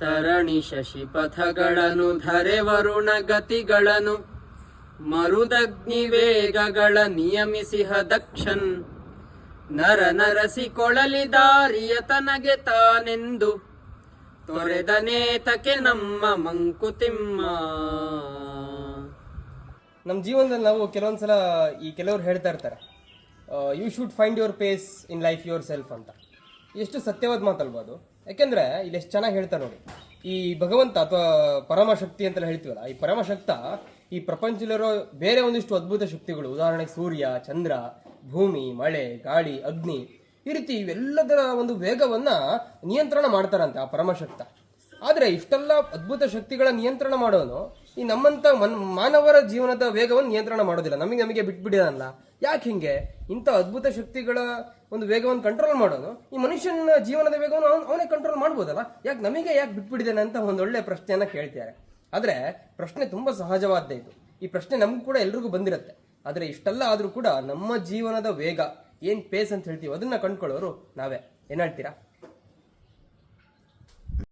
ತರಣಿ ಶಶಿ ಪಥಗಳನ್ನು ಧರೆ ವರುಣ ಗತಿಗಳನ್ನು, ಮರುದಗ್ನಿ ವೇಗಗಳ ನಿಯಮಿಸಿಹ ದಕ್ಷನ್ ನರ ನರಸಿ ಕೊಳಲಿ ದಾರಿಯ ತನಗೆ ತಾನೆಂದು ತೊರೆದನೇತಕ್ಕೆ ನಮ್ಮ ಮಂಕುತಿಮ್ಮ. ನಮ್ಮ ಜೀವನದಲ್ಲಿ ನಾವು ಕೆಲವೊಂದ್ಸಲ ಈ ಕೆಲವರು ಹೇಳ್ತಾ ಇರ್ತಾರೆ you should find your pace in life yourself ಅಂತ. ಎಷ್ಟು ಸತ್ಯವಾದ ಮಾತಲ್ವಾ ಅದು? ಯಾಕೆಂದ್ರೆ ಇಲ್ಲಿ ಎಷ್ಟು ಚೆನ್ನಾಗಿ ಹೇಳ್ತಾರೆ ನೋಡಿ. ಈ ಭಗವಂತ ಅಥವಾ ಪರಮಶಕ್ತಿ ಅಂತೆಲ್ಲ ಹೇಳ್ತೀವಲ್ಲ, ಈ ಪರಮಶಕ್ತ ಈ ಪ್ರಪಂಚದಲ್ಲಿರೋ ಬೇರೆ ಒಂದಿಷ್ಟು ಅದ್ಭುತ ಶಕ್ತಿಗಳು, ಉದಾಹರಣೆಗೆ ಸೂರ್ಯ, ಚಂದ್ರ, ಭೂಮಿ, ಮಳೆ, ಗಾಳಿ, ಅಗ್ನಿ, ಈ ರೀತಿ ಇವೆಲ್ಲದರ ಒಂದು ವೇಗವನ್ನ ನಿಯಂತ್ರಣ ಮಾಡ್ತಾರಂತೆ ಆ ಪರಮಶಕ್ತ. ಆದರೆ ಇಷ್ಟೆಲ್ಲ ಅದ್ಭುತ ಶಕ್ತಿಗಳ ನಿಯಂತ್ರಣ ಮಾಡೋನು ಈ ನಮ್ಮಂತ ಮನ್ ಮಾನವರ ಜೀವನದ ವೇಗವನ್ನು ನಿಯಂತ್ರಣ ಮಾಡೋದಿಲ್ಲ. ನಮಗೆ ನಮಗೆ ಬಿಟ್ಬಿಡಿದಲ್ಲ ಯಾಕೆ ಹಿಂಗೆ? ಇಂಥ ಅದ್ಭುತ ಶಕ್ತಿಗಳ ಒಂದು ವೇಗವನ್ನು ಕಂಟ್ರೋಲ್ ಮಾಡೋದು ಈ ಮನುಷ್ಯನ ಜೀವನದ ವೇಗವನ್ನು ಅವ್ನು ಅವನೇ ಕಂಟ್ರೋಲ್ ಮಾಡ್ಬೋದಲ್ಲ? ಯಾಕೆ ನಮಗೆ ಯಾಕೆ ಬಿಟ್ಬಿಡಿದಾನೆ ಅಂತ ಒಂದು ಒಳ್ಳೆ ಪ್ರಶ್ನೆಯನ್ನ ಕೇಳ್ತಾರೆ ಆದ್ರೆ ಪ್ರಶ್ನೆ ತುಂಬಾ ಸಹಜವಾದ್ದೇ ಇದು. ಈ ಪ್ರಶ್ನೆ ನಮಗೂ ಕೂಡ ಎಲ್ರಿಗೂ ಬಂದಿರುತ್ತೆ. ಆದ್ರೆ ಇಷ್ಟೆಲ್ಲ ಆದರೂ ಕೂಡ ನಮ್ಮ ಜೀವನದ ವೇಗ ಏನು ಪೇಸ್ ಅಂತ ಹೇಳ್ತೀವಿ ಅದನ್ನ ಕಂಡ್ಕೊಳ್ಳೋರು ನಾವೇ. ಏನ್ ಹೇಳ್ತೀರಾ?